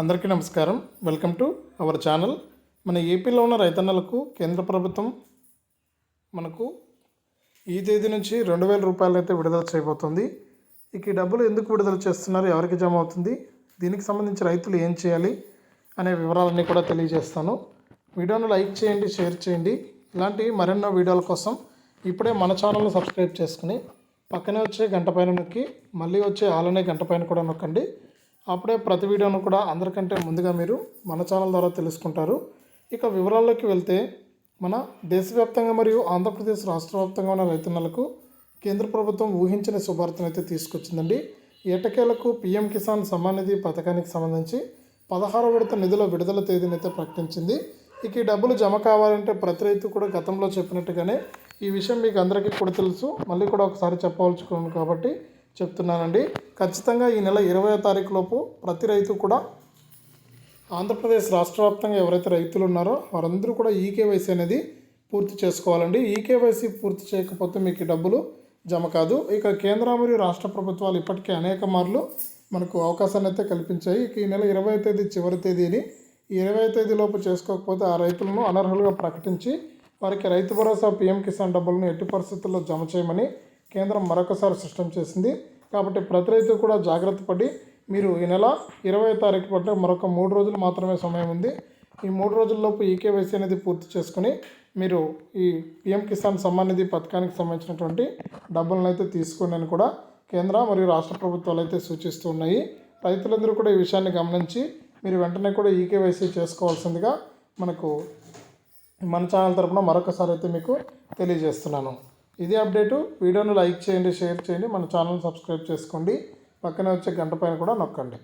అందరికీ నమస్కారం. Welcome to our channel. మన ఏపీలో ఉన్న రైతన్నలకు కేంద్ర ప్రభుత్వం మనకు ఈ తేదీ నుంచి రెండు వేల రూపాయలు అయితే విడుదల చేయబోతుంది. ఇక ఈ డబ్బులు ఎందుకు విడుదల చేస్తున్నారు? ఎవరికి జమ అవుతుంది? దీనికి సంబంధించి రైతులు ఏం చేయాలి అనే వివరాలన్నీ కూడా తెలియజేస్తాను. వీడియోను లైక్ చేయండి షేర్ చేయండి. ఇలాంటి మరెన్నో వీడియోల కోసం ఇప్పుడే మన ఛానల్ని సబ్స్క్రైబ్ చేసుకుని పక్కనే వచ్చే గంట పైన నొక్కి మళ్ళీ వచ్చే ఆలనే గంట పైన కూడా నొక్కండి. అప్పుడే ప్రతి వీడియోను కూడా అందరికంటే ముందుగా మీరు మన ఛానల్ ద్వారా తెలుసుకుంటారు. ఇక వివరాల్లోకి వెళ్తే మన దేశవ్యాప్తంగా మరియు ఆంధ్రప్రదేశ్ రాష్ట్ర వ్యాప్తంగా ఉన్న రైతన్నలకు కేంద్ర ప్రభుత్వం ఊహించిన శుభార్తను అయితే తీసుకొచ్చిందండి. ఏటకేలకు పీఎం కిసాన్ సమ్మాన్ నిధి పథకానికి సంబంధించి పదహారు విడత నిధుల విడుదల తేదీని అయితే ప్రకటించింది. ఇక ఈ డబ్బులు జమ కావాలంటే ప్రతి రైతు కూడా గతంలో చెప్పినట్టుగానే ఈ విషయం మీకు అందరికీ కూడా తెలుసు. మళ్ళీ కూడా ఒకసారి చెప్పవలసుకున్నాను కాబట్టి చెప్తున్నానండి. ఖచ్చితంగా ఈ నెల ఇరవై తారీఖు లోపు ప్రతి రైతు కూడా ఆంధ్రప్రదేశ్ రాష్ట్ర వ్యాప్తంగా ఎవరైతే రైతులు ఉన్నారో వారందరూ కూడా ఈకేవైసీ అనేది పూర్తి చేసుకోవాలండి. ఈకేవైసీ పూర్తి చేయకపోతే మీకు డబ్బులు జమ కాదు. ఇక కేంద్ర మరియు రాష్ట్ర ప్రభుత్వాలు ఇప్పటికే అనేక మార్లు మనకు అవకాశాన్ని అయితే కల్పించాయి. ఇక ఈ నెల ఇరవై తేదీ చివరి తేదీని ఇరవై తేదీలోపు చేసుకోకపోతే ఆ రైతులను అనర్హులుగా ప్రకటించి వారికి రైతు భరోసా పీఎం కిసాన్ డబ్బులను ఎట్టి పరిస్థితుల్లో జమ చేయమని కేంద్రం మరొకసారి స్పష్టం చేసింది. కాబట్టి ప్రతి రైతు కూడా జాగ్రత్త పడి మీరు ఈ నెల ఇరవై తారీఖు పట్ల మరొక మూడు రోజులు మాత్రమే సమయం ఉంది. ఈ మూడు రోజుల్లోపు ఈకేవైసీ అనేది పూర్తి చేసుకుని మీరు ఈ పిఎం కిసాన్ సమ్మాన్ నిధి పథకానికి సంబంధించినటువంటి డబ్బులను అయితే తీసుకోండి అని కూడా కేంద్ర మరియు రాష్ట్ర ప్రభుత్వాలు అయితే సూచిస్తూ ఉన్నాయి. రైతులందరూ కూడా ఈ విషయాన్ని గమనించి మీరు వెంటనే కూడా ఈకేవైసీ చేసుకోవాల్సిందిగా మనకు మన ఛానల్ తరపున మరొకసారి అయితే మీకు తెలియజేస్తున్నాను. ఇది అప్డేటు వీడియోను లైక్ చేయండి షేర్ చేయండి మన ఛానల్ సబ్స్క్రైబ్ చేసుకోండి. పక్కనే వచ్చే గంట పైన కూడా నొక్కండి.